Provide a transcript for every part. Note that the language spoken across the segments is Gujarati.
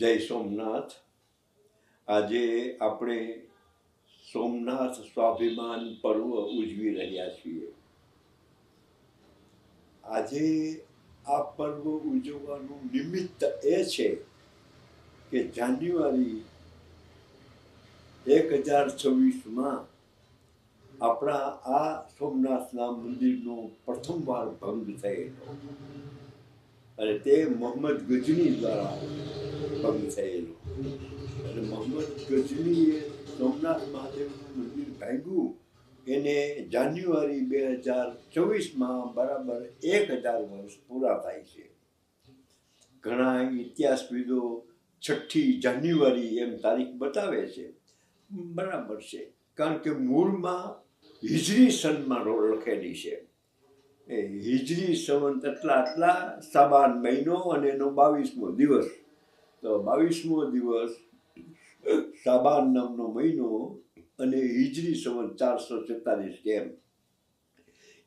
જય સોમનાથ. આજે આપણે સોમનાથ સ્વાભિમાન પર્વ ઉજવી રહ્યા છીએ. આજે આ પર્વ ઉજવવાનું નિમિત્ત એ છે કે જાન્યુઆરી એક હજાર છવ્વીસમાં આપણા આ સોમનાથના મંદિરનો પ્રથમવાર ભંગ થયેલો. અને તે મોહમ્મદ ગજની દ્વારા ભંગ થયેલું. અને મોહમ્મદ ગજનીએ સોમનાથ મહાદેવનું મંદિર ભાંગ્યું. એને જાન્યુઆરી બે હજાર ચોવીસમાં બરાબર એક હજાર વર્ષ પૂરા થાય છે. ઘણા ઇતિહાસવિદો છઠ્ઠી જાન્યુઆરી એમ તારીખ બતાવે છે. બરાબર છે. કારણ કે મૂળમાં હિજરી સનમાં લખેલી છે. એ હિજરી સંવંત એટલા આટલા સાબાન મહિનો અને એનો બાવીસમો દિવસ. તો બાવીસમો દિવસ સાબાન નામનો મહિનો અને હિજરી સંવંત ચારસો છેતાલીસ કેમ?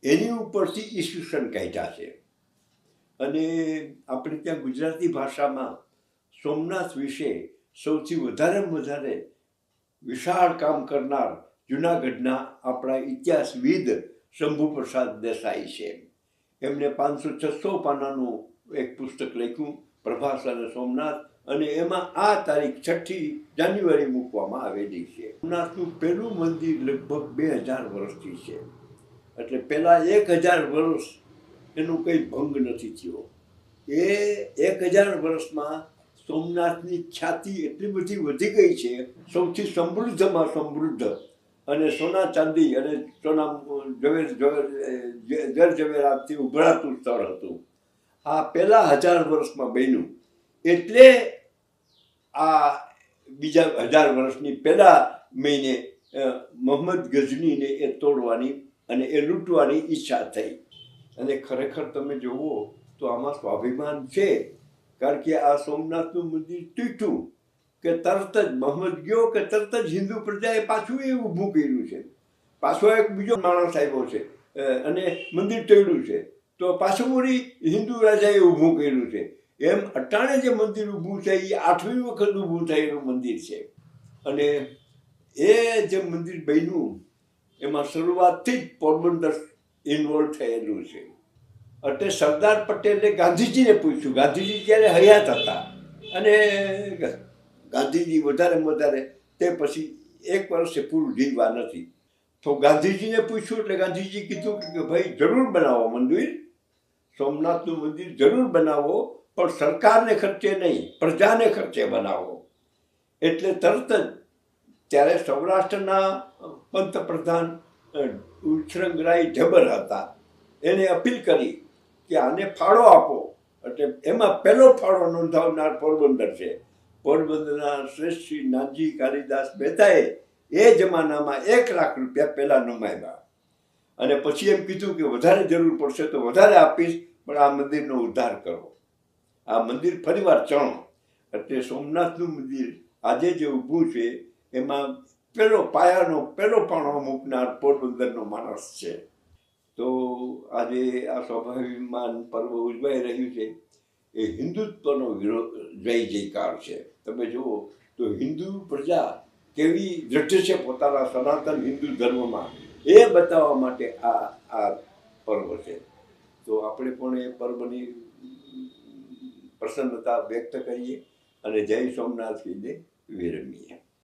એની ઉપરથી ઈસવીસન કાઢ્યા છે. અને આપણે ત્યાં ગુજરાતી ભાષામાં સોમનાથ વિશે સૌથી વધારેમાં વધારે વિશાળ કામ કરનાર જુનાગઢના આપણા ઇતિહાસવિદ શંભુ પ્રસાદ દેસાઈ છે. એમણે પાંચસો છસો પાનાનું એક પુસ્તક લખ્યું, પ્રભાસ અને સોમનાથ, અને એમાં આ તારીખ છઠ્ઠી જાન્યુઆરી મૂકવામાં આવેલી છે. સોમનાથનું પહેલું મંદિર લગભગ બે હજાર વર્ષથી છે. એટલે પહેલાં એક હજાર વર્ષ એનું કંઈ ભંગ નથી થયો. એ એક હજાર વર્ષમાં સોમનાથની ખ્યાતિ એટલી બધી વધી ગઈ છે, સૌથી સમૃદ્ધમાં સમૃદ્ધ અને સોના ચાંદી અને સોના જવેર જર જવેરાતથી ઉભરાતું સ્થળ હતું. આ પહેલાં હજાર વર્ષમાં બન્યું. એટલે આ બીજા હજાર વર્ષની પહેલાં મહિને મોહમ્મદ ગઝનીને એ તોડવાની અને એ લૂંટવાની ઈચ્છા થઈ. અને ખરેખર તમે જુઓ તો આમાં સ્વાભિમાન છે. કારણ કે આ સોમનાથનું મંદિર તૂટ્યું. કે તરત જ મોહમ્મદ ગયો કે તરત જ હિન્દુ પ્રજાએ પાછું એ ઊભું કર્યું છે. પાછો એક બીજો માણસ આવ્યો છે અને મંદિર તોડ્યું છે. તો પાછું વળી હિન્દુ રાજાએ ઊભું કર્યું છે. એમ અટાણે જે મંદિર ઊભું છે એ આઠમી વખત ઊભું થયેલું મંદિર છે. અને એ જે મંદિર બન્યું, એમાં શરૂઆતથી જ પોરબંદર ઇન્વોલ્વ થયેલું છે. એટલે સરદાર પટેલે ગાંધીજીને પૂછ્યું. ગાંધીજી ત્યારે હયાત હતા, અને ગાંધીજી વધારેમાં વધારે તે પછી એક વર્ષે પૂરું જીવવા નથી. તો ગાંધીજીને પૂછ્યું એટલે ગાંધીજી કીધું કે ભાઈ જરૂર બનાવો મંદિર સોમનાથનું મંદિર જરૂર બનાવો પણ સરકારને ખર્ચે નહીં પ્રજાને ખર્ચે બનાવો. એટલે તરત જ ત્યારે સૌરાષ્ટ્રના પંતપ્રધાન અ, ઉછરંગરાય જબર હતા. એને અપીલ કરી કે આને ફાળો આપો. એટલે એમાં પહેલો ફાળો નોંધાવનાર પોરબંદર છે. પોરબંદરના શ્રેષ્ઠ શ્રી નાનજી કાલિદાસ મહેતાએ એ જમાનામાં એક લાખ રૂપિયા પહેલાં નમાવ્યા. અને પછી એમ કીધું કે વધારે જરૂર પડશે તો વધારે આપીશ, પણ આ મંદિરનો ઉદ્ધાર કરો. આ મંદિર ફરીવાર ચણો. એટલે સોમનાથનું મંદિર આજે જે ઊભું છે, એમાં પેલો પાયાનો પેલો પાણો મૂકનાર પોરબંદરનો માણસ છે. તો આજે આ સ્વાભાવિકમાન પર્વ ઉજવાઈ રહ્યું છે. એ હિન્દુત્વનો વિરોધ જય જયકાર છે. તમે જુઓ તો હિન્દુ પ્રજા કેવી દ્રઢ છે પોતાના સનાતન હિન્દુ ધર્મમાં. એ બતાવવા માટે આ આ પર્વ છે. તો આપણે પણ એ પર્વની પ્રસન્નતા વ્યક્ત કરીએ અને જય સોમનાથ કહીને વિરમીએ.